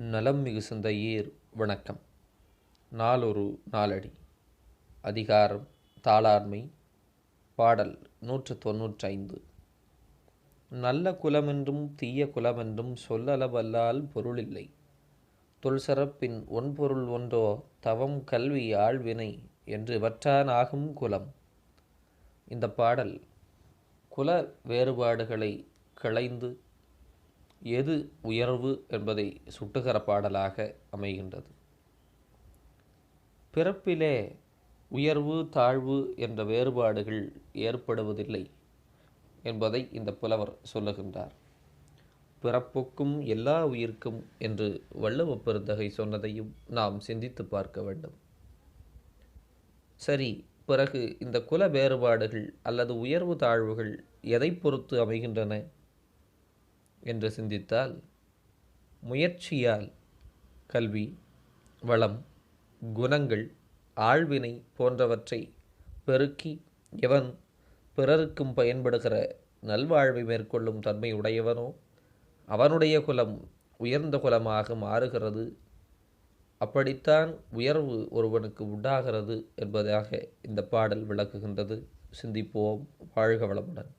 நலம் மிகுந்த ஏர் வணக்கம். நாளொரு நாளடி. அதிகாரம் தாளாண்மை பாடல் நூற்று தொன்னூற்றைந்து நல்ல குலமென்றும் தீய குலமென்றும் சொல்லளவல்லால் பொருளில்லை. தொல்சிறப்பின் ஒன்பொருள் ஒன்றோ தவம் கல்வி ஆழ்வினை என்று வற்றானாகும் குலம். இந்த பாடல் குல வேறுபாடுகளை களைந்து எது உயர்வு என்பதை சுட்டுகிற பாடலாக அமைகின்றது. பிறப்பிலே உயர்வு தாழ்வு என்ற வேறுபாடுகள் ஏற்படுவதில்லை என்பதை இந்த புலவர் சொல்லுகின்றார். பிறப்புக்கும் எல்லா உயிர்க்கும் என்று வள்ளுவ பெருந்தகை சொன்னதையும் நாம் சிந்தித்து பார்க்க வேண்டும். சரி பிறகு இந்த குல வேறுபாடுகள் அல்லது உயர்வு தாழ்வுகள் எதை பொறுத்து அமைகின்றன? என்று சிந்தித்தால் முயற்சியால் கல்வி வளம் குணங்கள் ஆழ்வினை போன்றவற்றை பெருக்கி எவன் பிறருக்கும் பயன்படுகிற நல்வாழ்வை மேற்கொள்ளும் தன்மை உடையவனோ அவனுடைய குலம் உயர்ந்த குலமாக மாறுகிறது. அப்படித்தான் உயர்வு ஒருவனுக்கு உண்டாகிறது என்பதாக இந்த பாடல் விளக்குகின்றது. சிந்திப்போம். வாழ்க வளமுடன்.